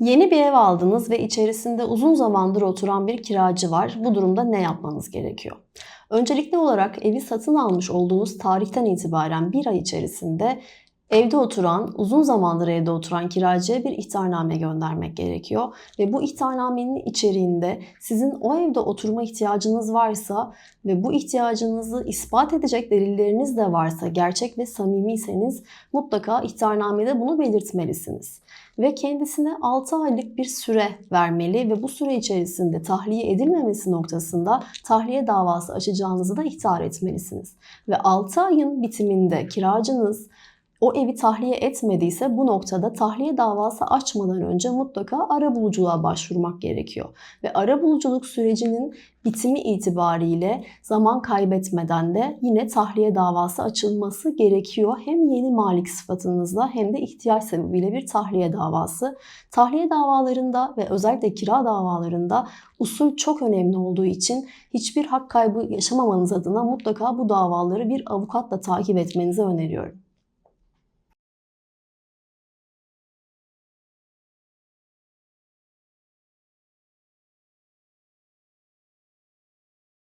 Yeni bir ev aldınız ve içerisinde uzun zamandır oturan bir kiracı var. Bu durumda ne yapmanız gerekiyor? Öncelikli olarak evi satın almış olduğunuz tarihten itibaren bir ay içerisinde evde oturan, uzun zamandır evde oturan kiracıya bir ihtarname göndermek gerekiyor. Ve bu ihtarnamenin içeriğinde sizin o evde oturma ihtiyacınız varsa ve bu ihtiyacınızı ispat edecek delilleriniz de varsa, gerçek ve samimiyseniz mutlaka ihtarnamede bunu belirtmelisiniz ve kendisine 6 aylık bir süre vermeli ve bu süre içerisinde tahliye edilmemesi noktasında tahliye davası açacağınızı da ihtar etmelisiniz. Ve 6 ayın bitiminde kiracınız o evi tahliye etmediyse bu noktada tahliye davası açmadan önce mutlaka arabuluculuğa başvurmak gerekiyor. Ve arabuluculuk sürecinin bitimi itibariyle zaman kaybetmeden de yine tahliye davası açılması gerekiyor. Hem yeni malik sıfatınızla hem de ihtiyaç sebebiyle bir tahliye davası. Tahliye davalarında ve özellikle kira davalarında usul çok önemli olduğu için hiçbir hak kaybı yaşamamanız adına mutlaka bu davaları bir avukatla takip etmenizi öneriyorum.